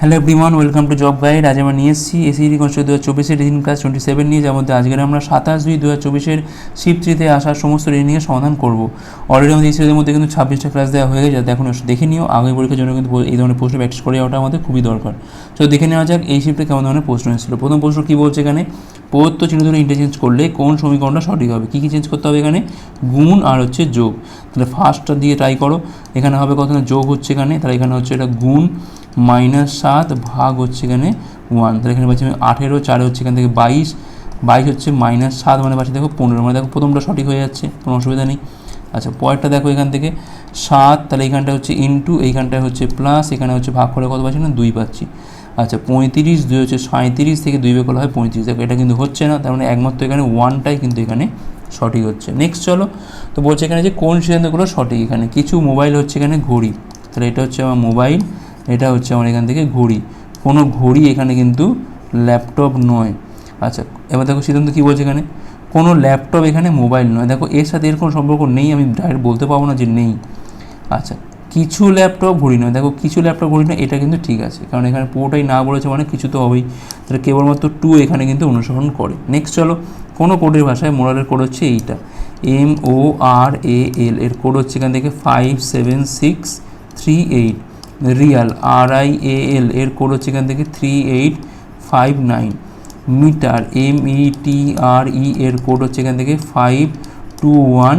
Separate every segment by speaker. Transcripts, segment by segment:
Speaker 1: Hello everyone welcome to job guide আজ আমরা নিয়ে এসেছি এসিডি কনস্ট্রাক্ট দু হাজার চব্বিশের রিডিং ক্লাস টোয়েন্টি সেভেন নিয়ে যার মধ্যে আজকের আমরা সাতাশ দুই দু হাজার চব্বিশের শিফট থ্রিতে আসা সমস্ত রিডিংয়ের সমাধান করব। অলরেডি আমাদের এসিডির মধ্যে কিন্তু ছাব্বিশটা ক্লাস দেওয়া হয়ে গেছে, যাতে এখন দেখে নিও। আগামী পরীক্ষার জন্য কিন্তু এই ধরনের প্রশ্ন প্র্যাকটিস করে যাওয়াটা আমাদের খুবই দরকার। তো দেখে নেওয়া যাক এই শিফটে কেমন ধরনের প্রশ্ন এসেছিল। প্রথম প্রশ্ন কী বলছে এখানে? প্রদত্ত চিহ্ন ধরে ইন্টারচেঞ্জ করলে কোন সমীকরণটা সঠিক হবে? কী কী চেঞ্জ করতে হবে এখানে? গুণ আর হচ্ছে যোগ। তাহলে ফার্স্টটা দিয়ে ট্রাই করো। এখানে হবে কত যোগ হচ্ছে এখানে। তাহলে এখানে হচ্ছে এটা গুণ মাইনাস সাত ভাগ হচ্ছে এখানে ওয়ান তাহলে এখানে পাচ্ছি আমি আঠেরো, চারে হচ্ছে এখান থেকে বাইশ। বাইশ হচ্ছে মাইনাস সাত মানে পাচ্ছি দেখো পনেরো। মানে দেখো প্রথমটা সঠিক হয়ে যাচ্ছে, কোনো অসুবিধা নেই। আচ্ছা পরেরটা দেখো এখান থেকে সাত। তাহলে এইখানটা হচ্ছে ইন্টু এইখানটা হচ্ছে প্লাস এখানে হচ্ছে ভাগ করে কত পাচ্ছি না? দুই পাচ্ছি। আচ্ছা পঁয়ত্রিশ, দুই হচ্ছে সাঁত্রিশ থেকে দুই বের করলে হয় পঁয়ত্রিশ। দেখো, এটা কিন্তু হচ্ছে না, তার মানে একমাত্র এখানে ওয়ানটাই কিন্তু এখানে সঠিক হচ্ছে। নেক্সট চলো, তো বলছে এখানে যে কোন সিদ্ধান্তগুলো সঠিক এখানে? কিছু মোবাইল হচ্ছে এখানে ঘড়ি। তাহলে এটা হচ্ছে আমার মোবাইল এটা হচ্ছে আমার এখান থেকে ঘড়ি। কোনো ঘড়ি এখানে কিন্তু ল্যাপটপ নয়। আচ্ছা এবার দেখো সিদ্ধান্ত কী বলছে এখানে? কোনো ল্যাপটপ এখানে মোবাইল নয়। দেখো, এর সাথে এর কোনো সম্পর্ক নেই, আমি ডাইরেক্ট বলতে পারব না যে নেই। আচ্ছা কিছু ল্যাপটপ ঘড়ি নয়। দেখো, কিছু ল্যাপটপ ঘড়ি নয়, এটা কিন্তু ঠিক আছে। কারণ এখানে পুরোটাই না বলেছে মানে কিছু তো হবেই। তাহলে কেবলমাত্র টু এখানে কিন্তু অনুসরণ করে। নেক্সট চলো, কোনো কোডের ভাষায় মোরালের কোড হচ্ছে এইটা। এম ও আর এ এল এর কোড হচ্ছে এখান থেকে five seven six three eight rial R I A L এর কোড হচ্ছে এখান থেকে three eight five nine metre M E T R E এর কোড হচ্ছে এখান থেকে five two one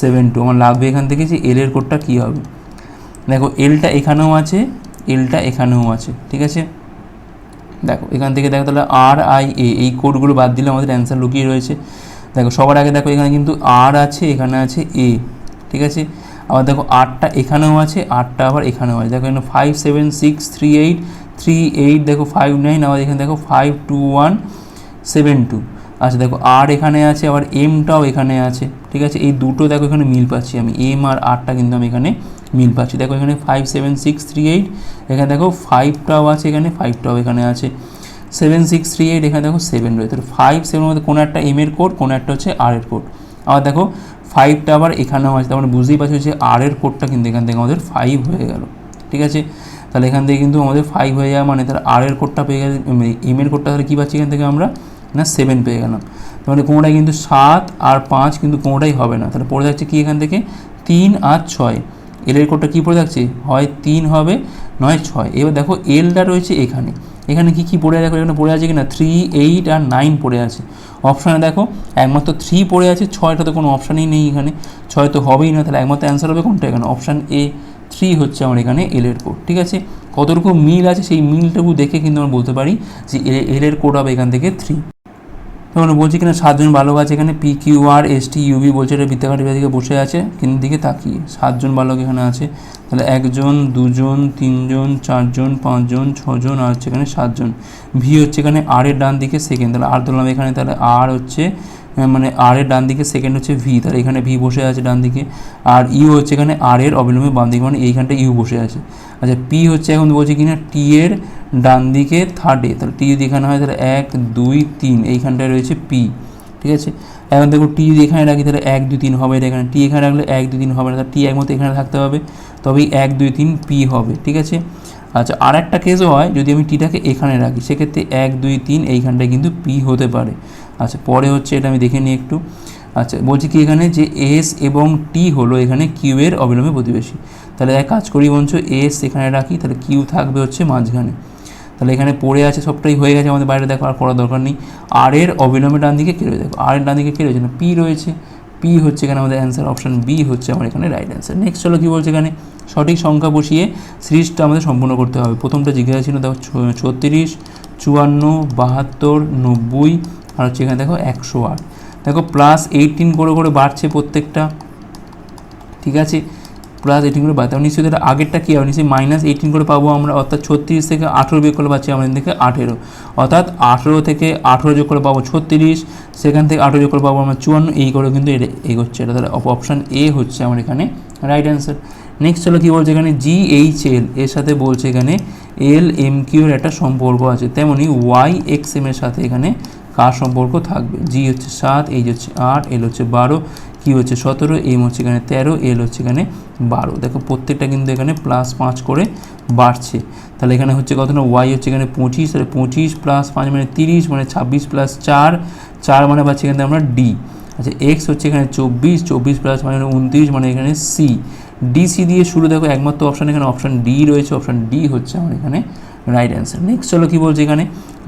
Speaker 1: seven two আমার লাগবে এখান থেকে যে এল এর কোডটা কী হবে? দেখো এলটা এখানেও আছে এলটা এখানেও আছে, ঠিক আছে? দেখো, এখান থেকে দেখো তাহলে আর আই এ এই কোডগুলো বাদ দিলে আমাদের অ্যান্সার লুকিয়ে রয়েছে। দেখো, সবার আগে দেখো এখানে কিন্তু আর আছে, এখানে আছে এ ঠিক আছে? আবার দেখো আটটা এখানেও আছে আটটা আবার এখানেও আছে। দেখো এখানে five seven six three eight three eight দেখো ফাইভ নাইন আবার এখানে দেখো five two one seven two আচ্ছা দেখো আর এখানে আছে, আবার এমটাও এখানে আছে, ঠিক আছে? এই দুটো দেখো এখানে মিল পাচ্ছি আমি। এম আর আরটা কিন্তু আমি এখানে মিল পাচ্ছি। দেখো এখানে five seven six three eight এখানে দেখো ফাইভটাও আছে, এখানে ফাইভটাও এখানে আছে। সেভেন সিক্স থ্রি এইট এখানে দেখো সেভেন রয়েছে। ফাইভ সেভেনের মধ্যে কোনো একটা এম এর কোড কোনো একটা হচ্ছে আর এর কোড আবার দেখো ফাইভটা আবার এখানেও আছে, তার মানে বুঝতেই পারছি যে আর এর কোডটা কিন্তু এখান থেকে আমাদের ফাইভ হয়ে গেল, ঠিক আছে? তাহলে এখান থেকে কিন্তু আমাদের ফাইভ হয়ে যাওয়া মানে তার আর এর কোডটা পেয়ে গেছে এম এর কোডটা তাহলে কী পাচ্ছি এখান থেকে আমরা? না সেভেন পেয়ে গেলাম। তার মানে কোনোটাই কিন্তু সাত আর পাঁচ কিন্তু কোনোটাই হবে না। তাহলে পড়ে যাচ্ছে কি এখান থেকে? তিন আর ছয়। এল এর কোডটা কী পড়ে যাচ্ছে? হয় তিন হবে, নয় ছয়। এবার দেখো এলটা রয়েছে এখানে। এখানে কি কি পড়ে দেখো এখানে পড়ে আছে কি না থ্রি এইট আর নাইন পড়ে আছে। অপশানে দেখো, একমাত্র থ্রি পড়ে আছে, ছয়টা তো কোনো অপশানই নেই এখানে। ছয় তো হবেই না, তাহলে একমাত্র অ্যান্সার হবে কোনটা এখানে? অপশান এ থ্রি হচ্ছে আমার এখানে এল এর কোড ঠিক আছে? কতটুকু মিল আছে সেই মিলটুকু দেখে কিন্তু আমরা বলতে পারি যে এল এর কোড হবে এখান থেকে থ্রি তখন বলছি কিনা, সাতজন বালক আছে এখানে P Q R S T U V বলছে, এটা বৃত্তাকার দিকে বসে আছে। কিন্তু দিকে তাকিয়ে, সাতজন বালক এখানে আছে। তাহলে একজন, দুজন, তিনজন, চারজন, পাঁচজন, ছজন, আর হচ্ছে এখানে সাতজন। ভি হচ্ছে এখানে আর এর ডান দিকে সেকেন্ড তাহলে আর ধরলাম এখানে, তাহলে আর হচ্ছে মানে আর এর ডান দিকে সেকেন্ড হচ্ছে ভি তাহলে এখানে ভি বসে আছে ডান দিকে। আর ইউ হচ্ছে এখানে আর এর অবিলম্বে বাম দিকে মানে এইখানটা ইউ বসে আছে। আচ্ছা পি হচ্ছে এখন বলছি কিনা টি এর ডান দিকে থার্ডে তাহলে টি যদি এখানে হয়, তাহলে এক, দুই, তিন, এইখানটায় রয়েছে পি ঠিক আছে? এখন দেখো টি যদি এখানে রাখি, তাহলে এক, দুই, তিন হবে। এখানে টি এখানে রাখলে এক, দুই, তিন হবে না, তাহলে টি একমতো এখানে থাকতে হবে। তবেই এক, দুই, তিন পি হবে, ঠিক আছে? আচ্ছা আর একটা কেসও হয়, যদি আমি টিটাকে এখানে রাখি, সেক্ষেত্রে এক, দুই, তিন এইখানটায় কিন্তু পি হতে পারে। আচ্ছা পরে হচ্ছে এটা আমি দেখে নিই একটু। আচ্ছা বলছি কি এখানে যে এস এবং টি হলো এখানে কিউ এর অবিলম্বে প্রতিবেশী। তাহলে এক কাজ করি বঞ্চ এস এখানে রাখি, তাহলে কিউ থাকবে হচ্ছে মাঝখানে। তাহলে এখানে পড়ে আছে সবটাই হয়ে গেছে আমাদের বাইরে, দেখো আর করার দরকার নেই। আর এর অবিলম্বে ডান দিকে কে রয়েছে দেখো আর এর ডান দিকে কে রয়েছে না পি রয়েছে। পি হচ্ছে এখানে আমাদের অ্যান্সার অপশান বি হচ্ছে আমার এখানে রাইট অ্যান্সার নেক্সট চলো কী বলছে এখানে? সঠিক সংখ্যা বসিয়ে সিরিজটা আমাদের সম্পূর্ণ করতে হবে। প্রথমটা জিজ্ঞাসা ছিল, দেখো ছত্রিশ, চুয়ান্ন, বাহাত্তর, নব্বই, আর হচ্ছে এখানে দেখো একশো আট। দেখো প্লাস এইটিন করে করে বাড়ছে প্রত্যেকটা। ঠিক আছে? প্লাস এইটিন করে হবে নিশ্চয়ই তাহলে আগেরটা কী হবে? নিশ্চয়ই মাইনাস এইটিন করে পাবো আমরা, অর্থাৎ ছত্রিশ থেকে আঠেরো বিয়োগ করলে পাচ্ছি আমাদের থেকে আঠেরো। অর্থাৎ আঠেরো থেকে আঠেরো যোগ করে পাবো ছত্রিশ, সেখান থেকে আঠেরো যোগ করে পাবো আমরা চুয়ান্ন। এই করে কিন্তু এটা এগোচ্ছে। এটা তাহলে অপশান এ হচ্ছে আমার এখানে রাইট অ্যান্সার নেক্সট চলো কী বলছে এখানে? জি এইচ এল এর সাথে বলছে এখানে এল এম কিউর একটা সম্পর্ক আছে। তেমনি ওয়াই এক্স এম এর সাথে এখানে কার সম্পর্ক থাকবে? জি হচ্ছে সাত এইচ হচ্ছে আট এল হচ্ছে বারো কি হচ্ছে সতেরো, এম হচ্ছে এখানে তেরো, এল হচ্ছে এখানে বারো। দেখো, প্রত্যেকটা কিন্তু এখানে প্লাস পাঁচ করে বাড়ছে। তাহলে এখানে হচ্ছে কত না? ওয়াই হচ্ছে এখানে পঁচিশ, তাহলে পঁচিশ প্লাস পাঁচ মানে তিরিশ মানে ছাব্বিশ প্লাস চার। চার মানে পাচ্ছি এখানে আমরা ডি আচ্ছা এক্স হচ্ছে এখানে চব্বিশ চব্বিশ প্লাস মানে উনত্রিশ মানে এখানে সি ডিসি দিয়ে শুরু, দেখো, একমাত্র অপশান এখানে অপশান ডি রয়েছে অপশান ডি হচ্ছে আমার এখানে রাইট অ্যান্সার নেক্সট চলো কী বলছে এখানে?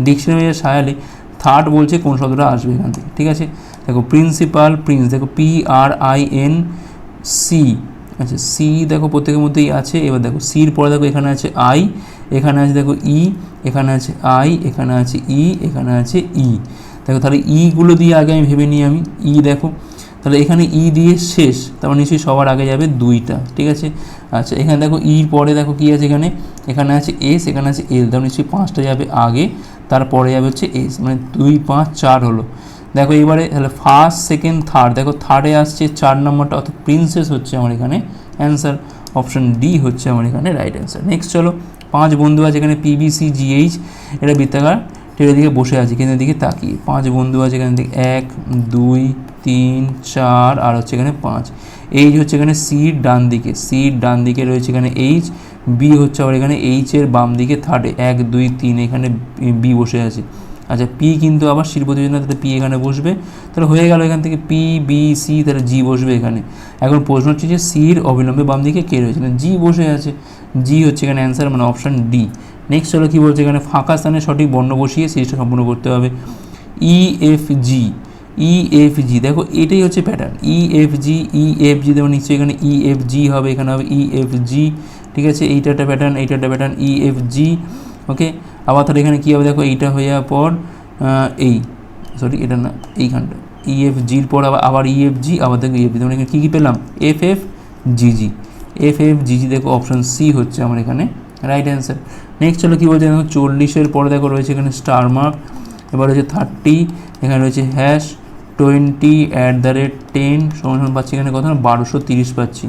Speaker 1: ডিকশনারির সায়ালে থার্ড বলছে কোন শব্দটা আসবে এখান থেকে, ঠিক আছে? দেখো প্রিন্সিপাল প্রিন্স দেখো P R I N C আচ্ছা সি দেখো প্রত্যেকের মধ্যেই আছে, এবার দেখো সির পরে দেখো এখানে আছে আই এখানে আছে দেখো ই এখানে আছে আই এখানে আছে ই এখানে আছে ই দেখো তাহলে ইগুলো দিয়ে আগে আমি ভেবে নিই আমি ই দেখো তাহলে এখানে ই দিয়ে শেষ তারপর নিশ্চয়ই সবার আগে যাবে দুইটা, ঠিক আছে? আচ্ছা এখানে দেখো ইর পরে দেখো কী আছে এখানে? এখানে আছে এস এখানে আছে এল তারপর নিশ্চয়ই পাঁচটা যাবে আগে, তারপরে যাবে হচ্ছে এস মানে দুই, পাঁচ, চার হলো। দেখো এবারে তাহলে ফার্স্ট সেকেন্ড থার্ড দেখো থার্ডে আসছে চার নম্বরটা, অর্থাৎ প্রিন্সেস হচ্ছে আমার এখানে অ্যান্সার অপশন ডি হচ্ছে আমার এখানে রাইট অ্যান্সার নেক্সট চলো, পাঁচ বন্ধু আছে এখানে পিবিসি জিএইচ এটা বৃত্তাকার টেরের দিকে বসে আছে, কেন্দ্রের দিকে তাকিয়ে। পাঁচ বন্ধু আছে এখানে দিকে এক, দুই তিন, চার আর হচ্ছে এখানে পাঁচ। এইচ হচ্ছে এখানে সির ডান দিকে। সির ডান দিকে রয়েছে এখানে এইচ বি হচ্ছে আবার এখানে এইচের বাম দিকে থার্ডে এক, দুই, তিন এখানে বি বসে আছে। আচ্ছা পি কিন্তু আবার শির প্রতিযোগিতা তাহলে পি এখানে বসবে। তাহলে হয়ে গেল এখান থেকে পি বি সি তাহলে জি বসবে এখানে। এখন প্রশ্ন হচ্ছে যে সির অবিলম্বে বাম দিকে কে রয়েছে? জি বসে আছে। জি হচ্ছে এখানে অ্যান্সার মানে অপশান ডি নেক্সট হলো কী বলছে? এখানে ফাঁকা স্থানে সঠিক বর্ণ বসিয়ে সিরিজটা সম্পূর্ণ করতে হবে। ই F G E F G দেখো, এটাই হচ্ছে pattern E F G E F G দেখো নিশ্চয়ই এখানে ই এফ জি হবে, এখানে হবে ই এফ জি ঠিক আছে? এইটা একটা প্যাটার্ন এইটা একটা প্যাটার্ন ই এফ জি ওকে আবার তাহলে এখানে কী হবে? দেখো, এইটা হয়ে যাওয়ার পর এই। সরি এটা না, এইখানটা। ই এফ জির পর আবার আবার ই এফ জি আবার দেখো ইএফ জি মানে এখানে কী কী পেলাম? F F G G F F G G দেখো অপশান সি হচ্ছে আমার এখানে রাইট অ্যান্সার নেক্সট হলো কী বলছে? দেখো, চল্লিশের পরে দেখো রয়েছে এখানে স্টার মার্ক এবার রয়েছে থার্টি এখানে রয়েছে hash twenty at the rate ten সমান সমান পাচ্ছি এখানে কত বারোশো তিরিশ পাচ্ছি।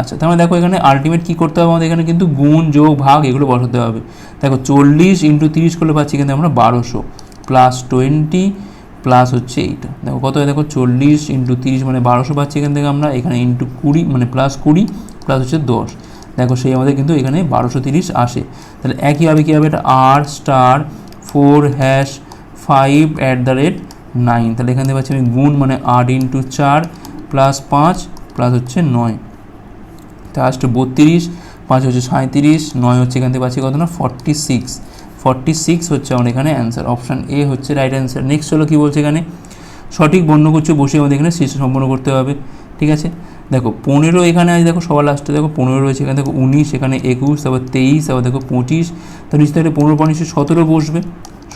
Speaker 1: আচ্ছা তাহলে দেখো এখানে আলটিমেট কী করতে হবে আমাদের এখানে কিন্তু গুণ, যোগ, ভাগ এগুলো বসাতে হবে। দেখো চল্লিশ ইন্টু তিরিশ করলে পাচ্ছি কিন্তু আমরা বারোশো। প্লাস টোয়েন্টি প্লাস হচ্ছে এইটা দেখো কত দেখো চল্লিশ ইন্টু তিরিশ মানে বারোশো পাচ্ছি এখান থেকে আমরা, এখানে ইন্টু কুড়ি মানে প্লাস কুড়ি প্লাস হচ্ছে দশ। দেখো সেই আমাদের কিন্তু এখানে বারোশো তিরিশ আসে। তাহলে একইভাবে কী হবে? এটা আর star four hash five at the rate nine. তাহলে এখান থেকে পাচ্ছি আমি গুণ মানে আট ইন্টু চার প্লাস পাঁচ প্লাস হচ্ছে নয়। লাস্ট বত্রিশ, পাঁচ হচ্ছে সাঁত্রিশ নয় হচ্ছে এখান থেকে পাচ্ছি কত না? ফর্টি সিক্স ফর্টি সিক্স হচ্ছে আমার এখানে অ্যান্সার অপশান এ হচ্ছে রাইট অ্যান্সার নেক্সট হলো কী বলছে এখানে? সঠিক বর্ণগুচ্ছ বসে আমাদের এখানে শেষ সম্পন্ন করতে হবে। ঠিক আছে? দেখো, পনেরো এখানে আছে, দেখো সবার লাস্টে দেখো পনেরো রয়েছে, এখানে দেখো উনিশ, এখানে একুশ, তারপর তেইশ, তারপর দেখো পঁচিশ। তার নিচে থেকে পনেরো পঁচিশে সতেরো বসবে।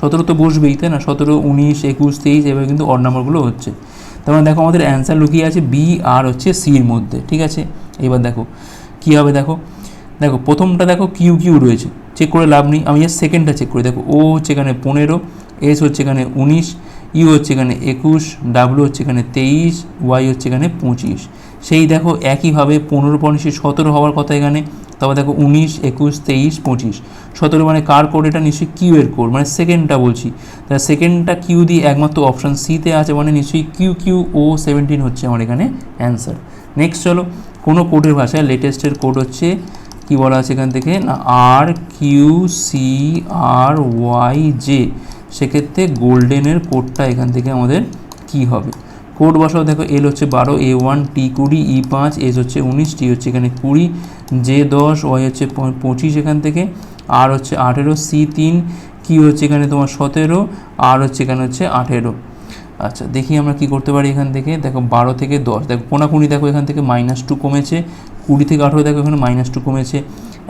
Speaker 1: সতেরো তো বসবেই, তাই না? সতেরো, উনিশ, একুশ, তেইশ এভাবে কিন্তু অড নাম্বারগুলো হচ্ছে। তার মানে দেখো আমাদের অ্যান্সার লুকিয়ে আছে বি আর হচ্ছে সির মধ্যে, ঠিক আছে? এবার দেখো, কী হবে দেখো? দেখো, প্রথমটা দেখো কিউ কিউ রয়েছে চেক করে লাভ নেই। আমি জাস্ট সেকেন্ডটা চেক করি, দেখো ও হচ্ছে এখানে পনেরো এস হচ্ছে এখানে উনিশ ইউ হচ্ছে এখানে একুশ ডাব্লু হচ্ছে এখানে তেইশ ওয়াই হচ্ছে এখানে পঁচিশ। সেই দেখো একইভাবে পনেরো পঁচিশে সতেরো হওয়ার কথা এখানে, তারপর দেখো উনিশ, একুশ, তেইশ, পঁচিশ। সতেরো মানে কার কোড এটা নিশ্চয়ই কিউ এর কোড মানে সেকেন্ডটা বলছি। তাহলে সেকেন্ডটা কিউ দিয়ে একমাত্র অপশান সিতে আছে মানে নিশ্চয়ই কিউ কিউ ও সেভেন্টিন হচ্ছে আমার এখানে অ্যান্সার নেক্সট চলো, কোনো কোডের ভাষায় লেটেস্টের কোড হচ্ছে, কি বলা আছে এখান থেকে? না আর Q C R Y J সেক্ষেত্রে গোল্ডেনের কোডটা এখান থেকে আমাদের কি হবে? কোড বসাও। দেখো এল হচ্ছে বারো এ ওয়ান টি কুড়ি ই পাঁচ এস হচ্ছে উনিশ টি হচ্ছে এখানে কুড়ি জে দশ ওয়াই হচ্ছে পঁচিশ এখান থেকে আর হচ্ছে আঠেরো সি তিন কি হচ্ছে এখানে তোমার সতেরো আর হচ্ছে এখানে হচ্ছে আঠেরো। আচ্ছা দেখি আমরা কি করতে পারি এখান থেকে। দেখো, বারো থেকে দশ। দেখো, কোনাকুনি দেখো এখান থেকে মাইনাস টু কমেছে, কুড়ি থেকে আঠেরো দেখো এখানে মাইনাস টু কমেছে।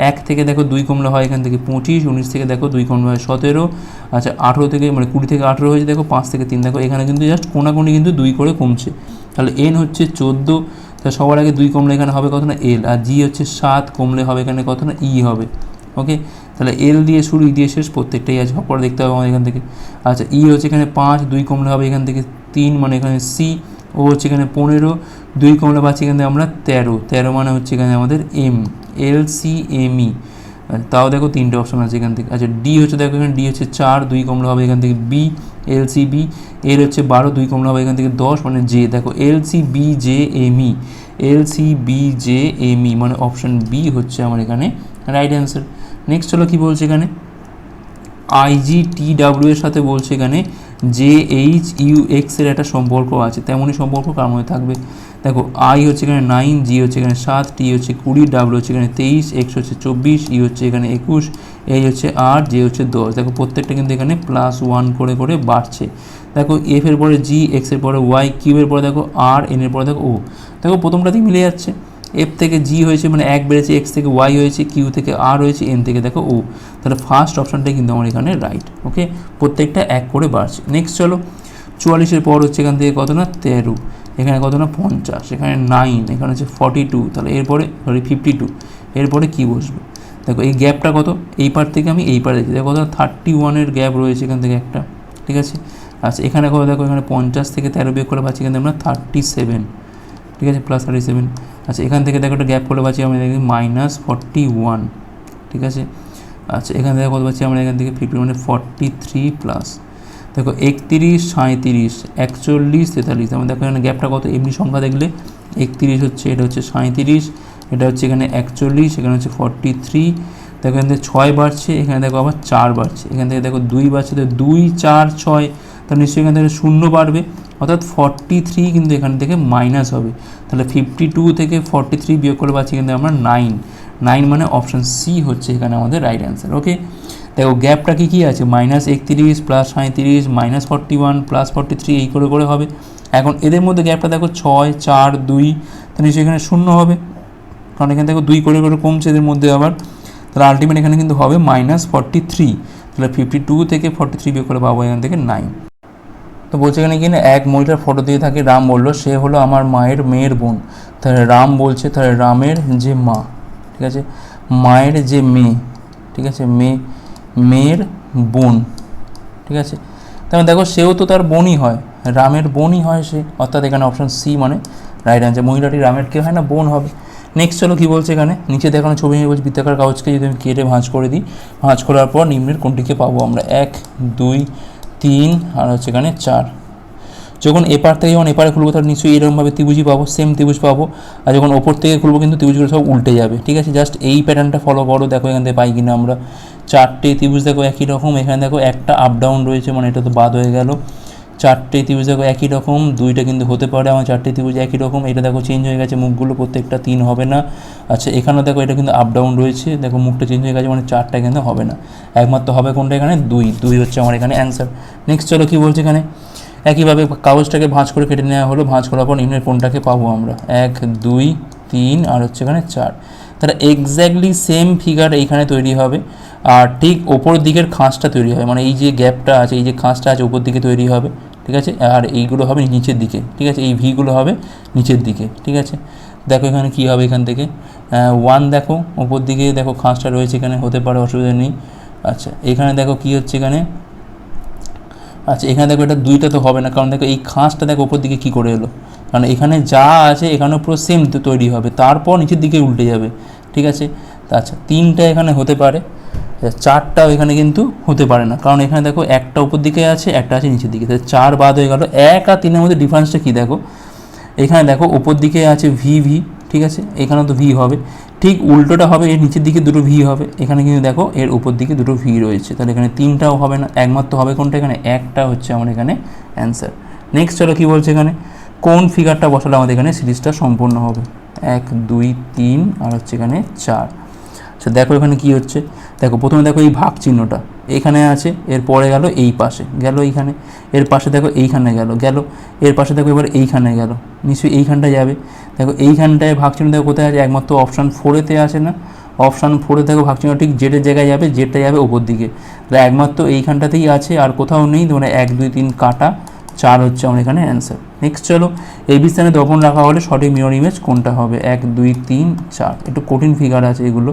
Speaker 1: এক থেকে দেখো দুই কমলে হয় এখান থেকে পঁচিশ, উনিশ থেকে দেখো দুই কমলে হয় সতেরো আচ্ছা আঠেরো থেকে মানে কুড়ি থেকে আঠেরো হয়েছে দেখো পাঁচ থেকে তিন, দেখো এখানে কিন্তু জাস্ট কোনাকুনি কিন্তু দুই করে কমছে। তাহলে এন হচ্ছে চোদ্দ, তা সবার আগে দুই কমলে এখানে হবে কত না এল আর জি হচ্ছে সাত কমলে হবে এখানে কত না ই হবে ওকে তাহলে এল দিয়ে শুরু ই দিয়ে শেষ, প্রত্যেকটাই আছে পরে দেখতে হবে আমাদের এখান থেকে। আচ্ছা ই হচ্ছে এখানে পাঁচ, দুই কমলে হবে এখান থেকে তিন মানে এখানে সি ও হচ্ছে এখানে পনেরো, দুই কমলে পাচ্ছি এখানে আমরা তেরো। তেরো মানে হচ্ছে এখানে আমাদের M L C M E তাও দেখো তিনটে অপশন আছে এখান থেকে। আচ্ছা ডি হচ্ছে দেখো এখানে ডি হচ্ছে চার, দুই কমলা হবে এখান থেকে B L C B L হচ্ছে বারো, দুই কমলা হবে এখান থেকে দশ মানে জে দেখো L C B J M E L C B J M E মানে অপশন বি হচ্ছে আমার এখানে রাইট অ্যান্সার নেক্সট হলো কি বলছে এখানে? আইজি টি ডাব্লিউ এর সাথে বলছে এখানে জে এইচ ইউ এক্সের একটা সম্পর্ক আছে, তেমনই সম্পর্ক কার মধ্যে থাকবে? দেখো আই হচ্ছে এখানে নাইন জি হচ্ছে এখানে সাত টি হচ্ছে কুড়ি ডাব্লিউ হচ্ছে এখানে তেইশ এক্স হচ্ছে চব্বিশ ই হচ্ছে এখানে একুশ এই হচ্ছে আট জে হচ্ছে দশ। দেখো, প্রত্যেকটা কিন্তু এখানে প্লাস ওয়ান করে করে বাড়ছে। দেখো এফ এর পরে জি এক্সের পরে ওয়াই কিউ এর পরে দেখো আর এন এর পরে দেখো ও দেখো, প্রথমটাতেই মিলে যাচ্ছে। এফ থেকে জি হয়েছে মানে এক বেড়েছে এক্স থেকে ওয়াই হয়েছে কিউ থেকে আর হয়েছে এন থেকে দেখো ও তাহলে ফার্স্ট অপশানটাই কিন্তু আমার এখানে রাইট ওকে প্রত্যেকটা এক করে বাড়ছে। নেক্সট চলো, চুয়াল্লিশের পর হচ্ছে এখান থেকে কত না? তেরো। এখানে কত না? পঞ্চাশ। এখানে নাইন এখানে হচ্ছে ফর্টি টু তাহলে এরপরে সরি ফিফটি টু এরপরে কী বসবে? দেখো, এই গ্যাপটা কত? এই পার থেকে আমি এই পারে দেখি দেখো কত? থার্টি ওয়ানের গ্যাপ রয়েছে এখান থেকে একটা, ঠিক আছে? আচ্ছা এখানে কত? দেখো, এখানে পঞ্চাশ থেকে তেরো বিয়োগ করে পাচ্ছি এখান থেকে আমরা থার্টি সেভেন ঠিক আছে? প্লাস থার্টি সেভেন আচ্ছা এখান থেকে দেখো একটা গ্যাপ করে পাচ্ছি আমরা দেখি মাইনাস ফর্টি ওয়ান ঠিক আছে? আচ্ছা এখান থেকে কত পাচ্ছি আমরা? এখান থেকে ফিফটি মানে ফর্টি থ্রি প্লাস দেখো, একত্রিশ সাঁত্রিশ একচল্লিশ, তেতাল্লিশ। আমরা দেখো এখানে গ্যাপটা কত? এমনি সংখ্যা দেখলে একত্রিশ হচ্ছে, এটা হচ্ছে সাঁত্রিশ এটা হচ্ছে এখানে একচল্লিশ, এখানে হচ্ছে ফর্টি থ্রি দেখো এখান থেকে ছয় বাড়ছে, এখানে দেখো আবার চার বাড়ছে। এখান থেকে দেখো দুই বাড়ছে, তো দুই, চার, ছয় তাহলে নিশ্চয়ই এখান থেকে শূন্য বাড়বে। অর্থাৎ ফর্টি থ্রি কিন্তু এখান থেকে মাইনাস হবে। তাহলে ফিফটি টু থেকে ফর্টি থ্রি বিয়োগ করে পাচ্ছি কিন্তু আমরা নাইন নাইন মানে অপশান সি হচ্ছে এখানে আমাদের রাইট অ্যান্সার ওকে দেখো গ্যাপটা কী কী আছে? মাইনাস একত্রিশ প্লাস সাঁত্রিশ minus forty one plus forty three এই করে করে হবে। এখন এদের মধ্যে গ্যাপটা দেখো ছয়, চার, দুই, তাহলে নিশ্চয়ই এখানে শূন্য হবে। কারণ এখানে দেখো দুই করে করে কমছে এদের মধ্যে আবার। তাহলে আলটিমেট এখানে কিন্তু হবে মাইনাস ফর্টি থ্রি তাহলে ফিফটি টু থেকে ফর্টি থ্রি বিয়োগ করে পাবো এখান থেকে নাইন তো বলছে এখানে কি না এক মহিলার ফটো দিয়ে থাকে, রাম বলল, সে হলো আমার মায়ের মেয়ের বোন। তাহলে রাম বলছে, তাহলে রামের যে মা, ঠিক আছে? মায়ের যে মেয়ে, ঠিক আছে? মেয়ে, মেয়ের বোন, ঠিক আছে? তাহলে দেখো, সেও তো তার বোনই হয়, রামের বোনই হয় সে। অর্থাৎ এখানে অপশন সি মানে রাইট অ্যান্সার মহিলাটি রামের কে হয় না, বোন হবে। নেক্সট চলো কী বলছে এখানে? নিচে দেখানো ছবি নিয়ে বলছে বৃত্তাকার কাগজকে যদি আমি কেটে ভাঁজ করে দিই, ভাঁজ করার পর নিম্নের কোনটিকে পাবো আমরা? এক, দুই তিন আর হচ্ছে এখানে চার। যখন এপার থেকে যখন এপারে খুলবো, তাহলে নিশ্চয়ই এরকমভাবে ত্রিভুজই পাবো সেম ত্রিভুজ পাবো। আর যখন ওপর থেকে খুলবো, কিন্তু ত্রিভুজগুলো সব উল্টে যাবে, ঠিক আছে? জাস্ট এই প্যাটার্নটা ফলো করো, দেখো এখান থেকে পাই কিনা আমরা। চারটে ত্রিভুজ দেখো একই রকম, এখানে দেখো একটা আপ ডাউন রয়েছে মানে এটা তো বাদ হয়ে গেল। চারটে ত্রিভুজ দেখো একই রকম, দুইটা কিন্তু হতে পারে, আমার চারটে ত্রিভুজ একই রকম। এটা দেখো চেঞ্জ হয়ে গেছে, মুখগুলো প্রত্যেকটা তিন হবে না। আচ্ছা এখানেও দেখো এটা কিন্তু আপ ডাউন রয়েছে, দেখো মুখটা চেঞ্জ হয়ে গেছে মানে চারটা কিন্তু হবে না। একমাত্র হবে কোনটা এখানে? দুই। দুই হচ্ছে আমার এখানে অ্যান্সার নেক্সট চলো কী বলছে এখানে? একইভাবে কাগজটাকে ভাঁজ করে কেটে নেওয়া হলো, ভাঁজ করার পর নিম্নের কোনটাকে পাবো আমরা? এক, দুই, তিন আর হচ্ছে এখানে চার। তাহলে এক্স্যাক্টলি সেম ফিগার এইখানে তৈরি হবে, আর ঠিক ওপর দিকের খাঁজটা তৈরি হবে মানে এই যে গ্যাপটা আছে, এই যে খাঁজটা আছে, ওপর দিকে তৈরি হবে। ঠিক আছে? আর এইগুলো হবে নিচের দিকে, ঠিক আছে? এই ভিগুলো হবে নিচের দিকে, ঠিক আছে? দেখো এখানে কী হবে এখান থেকে। ওয়ান দেখো ওপর দিকে দেখো খাঁজটা রয়েছে এখানে, হতে পারে অসুবিধা নেই। আচ্ছা এখানে দেখো কী হচ্ছে এখানে? আচ্ছা এখানে দেখো এটা দুইটা তো হবে না, কারণ দেখো এই খাঁজটা দেখো ওপর দিকে কী করে এলো। কারণ এখানে যা আছে এখানেও পুরো সেম তৈরি হবে, তারপর নিচের দিকে উল্টে যাবে, ঠিক আছে? আচ্ছা তিনটা এখানে হতে পারে। চারটাও এখানে কিন্তু হতে পারে না। কারণ এখানে দেখো একটা উপর দিকে আছে, একটা আছে নিচের দিকে। তাহলে চার বাদ হয়ে গেল। এক আর তিনের মধ্যে ডিফারেন্সটা কী দেখো? এখানে দেখো উপর দিকে আছে ভি ভি ঠিক আছে? এখানে তো ভি হবে। ঠিক উল্টোটা হবে, এর নিচের দিকে দুটো ভি হবে। এখানে কিন্তু দেখো এর উপর দিকে দুটো ভি রয়েছে। তাহলে এখানে তিনটাও হবে না, একমাত্র হবে কোনটা এখানে? একটা হচ্ছে আমার এখানে অ্যান্সার নেক্সট চলো কী বলছে এখানে? কোন ফিগারটা বসালে আমাদের এখানে সিরিজটা সম্পূর্ণ হবে? এক, দুই, তিন, আর হচ্ছে এখানে চার। আচ্ছা দেখো এখানে কি হচ্ছে। দেখো, প্রথমে দেখো এই ভাগ চিহ্নটা। এখানে আছে, এর পরে গেল এই পাশে। গেল এইখানে, এর পাশে দেখো এইখানে গেল। গেল, এর পাশে দেখো এবার এইখানে গেল। নিশ্চয়ই এইখানটায় যাবে। দেখো, এইখানটায় ভাগ চিহ্ন দেখো কোথায় আছে? একমাত্র অপশান ফোরেতে আছে না। অপশান ফোরে দেখো ভাগ চিহ্ন ঠিক জেটের জায়গায় যাবে জেটটা যাবে ওপর দিকে। তাহলে একমাত্র এইখানটাতেই আছে, আর কোথাও নেই। মানে এক, দুই, তিন, কাটা, চার হচ্ছে আমার এখানে অ্যান্সার নেক্সট চলো, এই বিস্তানে দপন রাখা হলে সঠিক মিরর ইমেজ কোনটা হবে? এক, দুই, তিন, চার। একটু কঠিন ফিগার আছে এগুলো।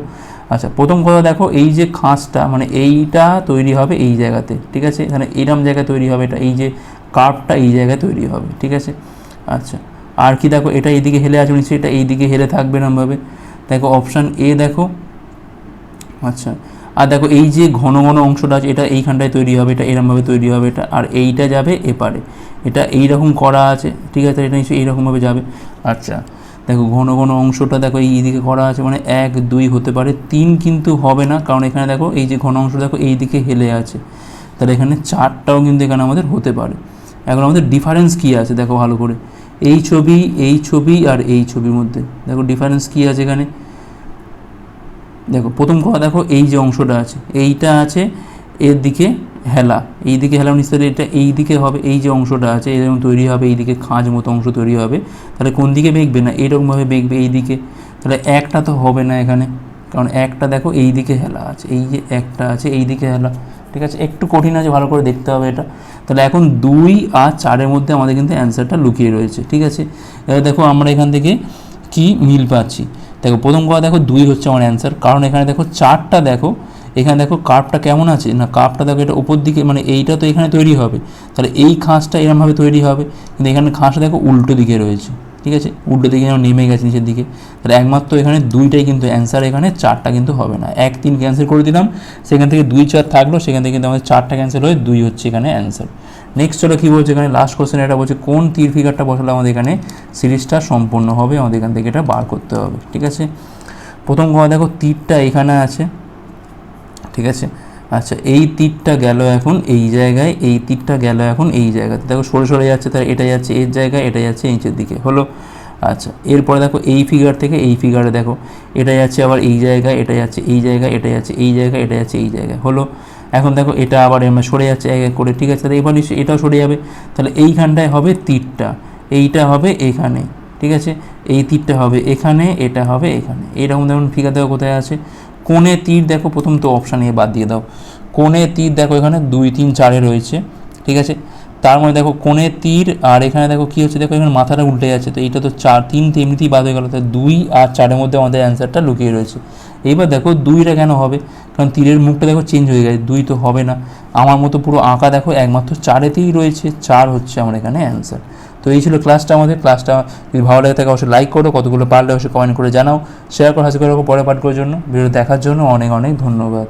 Speaker 1: আচ্ছা প্রথম কথা দেখো, এই যে খাঁজটা মানে এইটা তৈরি হবে এই জায়গাতে, ঠিক আছে? এখানে এরম জায়গায় তৈরি হবে এটা, এই যে কার্ভটা এই জায়গায় তৈরি হবে, ঠিক আছে? আচ্ছা আর কি দেখো, এটা এইদিকে হেলে আছে, নিশ্চয়ই এটা এইদিকে হেলে থাকবে এরমভাবে। দেখো অপশান এ দেখো আচ্ছা আর দেখো, এই যে ঘন ঘন অংশটা আছে, এটা এইখানটায় তৈরি হবে, এটা এরমভাবে তৈরি হবে, এটা, আর এইটা যাবে এপারে। এটা এই রকম করা আছে, ঠিক আছে? এটা নিশ্চয়ই এইরকমভাবে যাবে। আচ্ছা দেখো ঘন ঘন অংশটা দেখো এই দিকে করা আছে মানে এক, দুই হতে পারে, তিন কিন্তু হবে না, কারণ এখানে দেখো এই যে ঘন অংশ দেখো এই দিকে হেলে আছে। তাহলে এখানে চারটাও কিন্তু এখানে আমাদের হতে পারে। এখন আমাদের ডিফারেন্স কী আছে দেখো ভালো করে। এই ছবি এই ছবি আর এই ছবির মধ্যে। দেখো ডিফারেন্স কী আছে এখানে? দেখো, প্রথম কথা দেখো এই যে অংশটা আছে, এইটা আছে এর দিকে হেলা। এই দিকে হেলা নিশ্চয়ই এটা এই দিকে হবে, এই যে অংশটা আছে এরকম তৈরি হবে এই দিকে খাঁজ মতো অংশ তৈরি হবে, তাহলে কোন দিকে বেঁকবে না? এরকমভাবে বেঁকবে এই দিকে তাহলে একটা তো হবে না এখানে। কারণ একটা দেখো এই দিকে হেলা আছে, এই যে একটা আছে এই দিকে হেলা। ঠিক আছে? একটু কঠিন আছে, ভালো করে দেখতে হবে এটা। তাহলে এখন দুই আর চারের মধ্যে আমাদের কিন্তু অ্যান্সারটা লুকিয়ে রয়েছে, ঠিক আছে? এবার দেখো আমরা এখান থেকে কি মিল পাচ্ছি। দেখো, প্রথম কথা দেখো, দুই হচ্ছে আমার অ্যান্সার। কারণ এখানে দেখো, চারটা দেখো এখানে দেখো কার্ভটা কেমন আছে? না কার্ভটা দেখো এটা উপর দিকে মানে এইটা তো এখানে তৈরি হবে। তাহলে এই খাঁজটা এরমভাবে তৈরি হবে। কিন্তু এখানে খাঁজটা দেখো উল্টো দিকে রয়েছে, ঠিক আছে? উল্টো দিকে যেন নেমে গেছে নিচের দিকে। তাহলে একমাত্র এখানে দুইটাই কিন্তু অ্যান্সার এখানে চারটা কিন্তু হবে না। এক তিন ক্যান্সেল করে দিলাম। সেখান থেকে দুই চার থাকল, সেখান থেকে কিন্তু আমাদের চারটা ক্যান্সেল হয়ে দুই হচ্ছে এখানে অ্যান্সার নেক্সট হলো কী বলছে এখানে? লাস্ট কোশ্চেন এটা বলছে, কোন তীর ফিগারটা বসালে আমাদের এখানে সিরিজটা সম্পূর্ণ হবে? আমাদের এখান থেকে এটা বার করতে হবে, ঠিক আছে? প্রথম কথা দেখো, তীরটা এখানে আছে। ঠিক আছে? আচ্ছা এই তীরটা গেল এখন এই জায়গায়, এই তীরটা গেল এখন এই জায়গাতে। দেখো, সরে সরে যাচ্ছে তার এটা যাচ্ছে, এর জায়গায়, এটা যাচ্ছে, নিচের দিকে। হলো? আচ্ছা এরপরে দেখো, এই ফিগার থেকে এই ফিগারে দেখো, এটা যাচ্ছে আবার এই জায়গায়, এটা যাচ্ছে এই জায়গায়, এটা যাচ্ছে এই জায়গায়, এটা যাচ্ছে এই জায়গায়। হলো? এখন দেখো, এটা আবার এমন সরে যাচ্ছে এক এক করে, ঠিক আছে? তাহলে এবার এটাও সরে যাবে। তাহলে এইখানটায় হবে তীরটা, এইটা হবে এখানে, ঠিক আছে? এই তীরটা হবে এখানে, এটা হবে এখানে। এইরকম যেমন ফিগার দেখো কোথায় আছে। কোণে তীর দেখো, প্রথম তো অপশান নিয়ে বাদ দিয়ে দাও। কোণে তীর দেখো, এখানে দুই, তিন, চারে রয়েছে, ঠিক আছে? তার মধ্যে দেখো, কোণে তীর আর এখানে দেখো কী হচ্ছে? দেখো, এখানে মাথাটা উল্টে যাচ্ছে, তো এইটা তো চার, তিন তো এমনিতেই বাদ হয়ে গেলো, তাই দুই আর চারের মধ্যে আমাদের অ্যান্সারটা লুকিয়ে রয়েছে। এইবার দেখো, দুইটা কেন হবে? কারণ তীরের মুখটা দেখো চেঞ্জ হয়ে গেছে, দুই তো হবে না। আমার মতো পুরো আঁকা দেখো, একমাত্র চারেতেই রয়েছে, চার হচ্ছে আমার এখানে অ্যান্সার তো এই ছিল ক্লাসটা আমাদের। ক্লাসটা যদি ভালো লাগে থাকে অবশ্যই লাইক করো, কতগুলো পারলে অবশ্যই কমেন্ট করে জানাও। শেয়ার করো, হাসি করে পরে পাঠ করার জন্য। ভিডিও দেখার জন্য অনেক অনেক ধন্যবাদ।